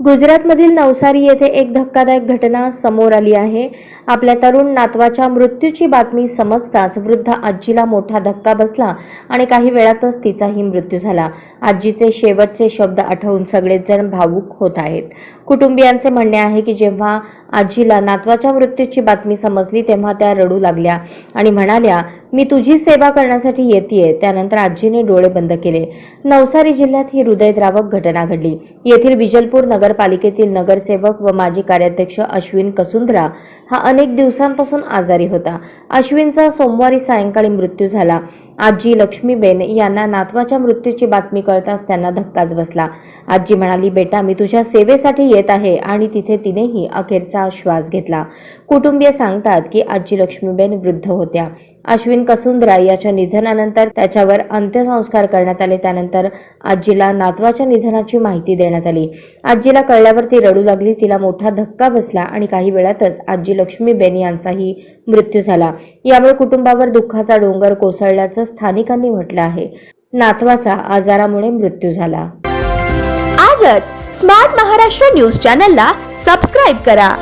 गुजरातमधील नवसारी येथे एक धक्कादायक घटना समोर आली आहे. आपल्या तरुण नातवाच्या मृत्यूची बातमी समजताच वृद्ध आजीला मोठा धक्का बसला आणि काही वेळातच तिचाही मृत्यू झाला. आजीचे शेवटचे शब्द आठवून सगळेच जण भावूक होत आहेत. कुटुंबियांचे म्हणणे आहे की जेव्हा आजीला नातवाच्या मृत्यूची बातमी समजली तेव्हा त्या रडू लागल्या आणि म्हणाल्या मी तुझी सेवा करण्यासाठी येते त्यानंतर आजीने डोळे बंद केले. नवसारी जिल्ह्यात ही हृदयद्रावक घटना घडली. येथील विजलपूर नगर नगरपालिकेतील नगरसेवक व माजी कार्याध्यक्ष अश्विन कसुंद्रा हा अनेक दिवसांपासून आजारी होता. अश्विनचा सोमवारी सायंकाळी मृत्यू झाला. आजी लक्ष्मीबेन यांना नातवाच्या मृत्यूची बातमी कळताच त्यांना धक्काच बसला. आजी म्हणाली बेटा मी तुझ्या सेवेसाठी येत आहे. आणि तिथे तिनेही अखेरचा श्वास घेतला. कुटुंबीय सांगतात की आजी लक्ष्मीबेन वृद्ध होत्या. अश्विन कसुंदरा याच्या निधनानंतर त्याच्यावर अंत्यसंस्कार करण्यात आले. त्यानंतर आजीला नातवाच्या निधनाची माहिती देण्यात आली. आजीला कळल्यावर ती रडू लागली. तिला मोठा धक्का बसला आणि काही वेळातच आजी लक्ष्मीबेन यांचाही मृत्यू झाला. यामुळे कुटुंबावर दुःखाचा डोंगर कोसळल्याचं स्थानिकांनी म्हटलं आहे. नातवाचा आजारामुळे मृत्यू झाला. आजच स्मार्ट महाराष्ट्र न्यूज चॅनलला सबस्क्राईब करा.